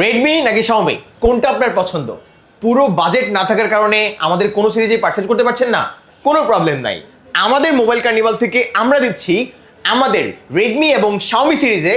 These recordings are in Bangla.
রেডমি নাকি শাওমি কোনটা আপনার পছন্দ? পুরো বাজেট না থাকার কারণে আমাদের কোনো সিরিজে পারচেজ করতে পারছেন না, কোনো প্রবলেম নাই। আমাদের মোবাইল কার্নিভাল থেকে আমরা দিচ্ছি আমাদের রেডমি এবং শাওমি সিরিজে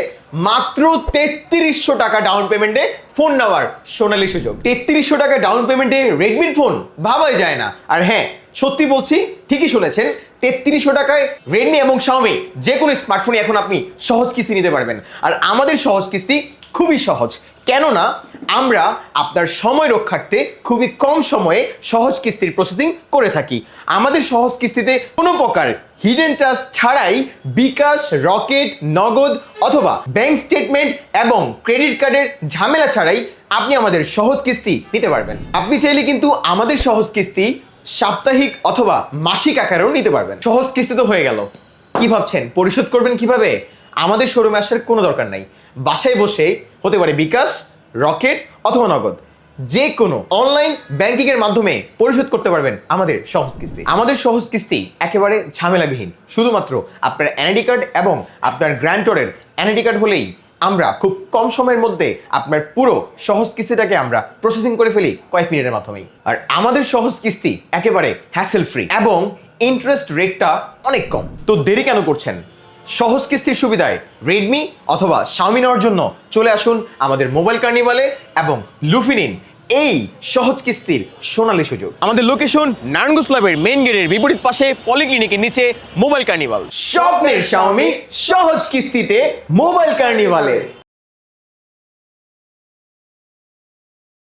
মাত্র তেত্রিশশো টাকা ডাউন পেমেন্টে ফোন নেওয়ার সোনালী সুযোগ। তেত্রিশশো টাকা ডাউন পেমেন্টে রেডমির ফোন ভাবাই যায় না। আর হ্যাঁ সত্যি বলছি, ঠিকই শুনেছেন, তেত্রিশশো টাকায় রেডমি এবং শাওমি যে কোনো স্মার্টফোনই এখন আপনি সহজ কিস্তি নিতে পারবেন। আর আমাদের সহজ কিস্তি খুবই সহজ। কেননা আমরা আপনার সময় রক্ষার্থে খুবই কম সময়ে সহজ কিস্তির প্রসেসিং করে থাকি। আমাদের সহজ কিস্তিতে কোনো প্রকার হিডেন চার্জ ছাড়াই বিকাশ, রকেট, নগদ অথবা ব্যাংক স্টেটমেন্ট এবং ক্রেডিট কার্ডের ঝামেলা ছাড়াই আপনি আমাদের সহজ কিস্তি নিতে পারবেন। আপনি চাইলে কিন্তু আমাদের সহজ কিস্তি সাপ্তাহিক অথবা মাসিক আকারেও নিতে পারবেন। সহজ কিস্তি তো হয়ে গেল। কি ভাবছেন? পরিশোধ করবেন কীভাবে? আমাদের শোরুমে আসার কোনো দরকার নাই। বাসায় বসে হতে পারে বিকাশ, রকেট অথবা নগদ। যে কোনো অনলাইন ব্যাংকিং এর মাধ্যমে পরিশোধ করতে পারবেন আমাদের সহজ কিস্তি। আমাদের সহজ কিস্তি একেবারে ঝামেলাবিহীন। শুধুমাত্র আপনার এনআইডি কার্ড এবং আপনার গ্র্যান্টরের এনআইডি কার্ড হলেই আমরা খুব কম সময়ের মধ্যে আপনার পুরো সহজ কিস্তিটাকে আমরা প্রসেসিং করে ফেলি কয়েক মিনিটের মাধ্যমেই। আর আমাদের সহজ কিস্তি একেবারে হ্যাসেল ফ্রি এবং ইন্টারেস্ট রেটটা অনেক কম। তো দেরি কেন করছেন? সহজ কিস্তির সুবিধায় রেডমি অথবা শাওমি নেওয়ার জন্য চলে আসুন আমাদের মোবাইল কার্নিভালে এবং লুফিনিন এই সহজ কিস্তির সোনালি সুযোগ। আমাদের লোকেশন নারায়ণগঞ্জ ক্লাবের মেইন গেটের বিপরীত পাশে পলিক্লিনিকের নিচে মোবাইল কার্নিভাল। স্বপ্নের শাওমি সহজ কিস্তিতে মোবাইল কার্নিভালে।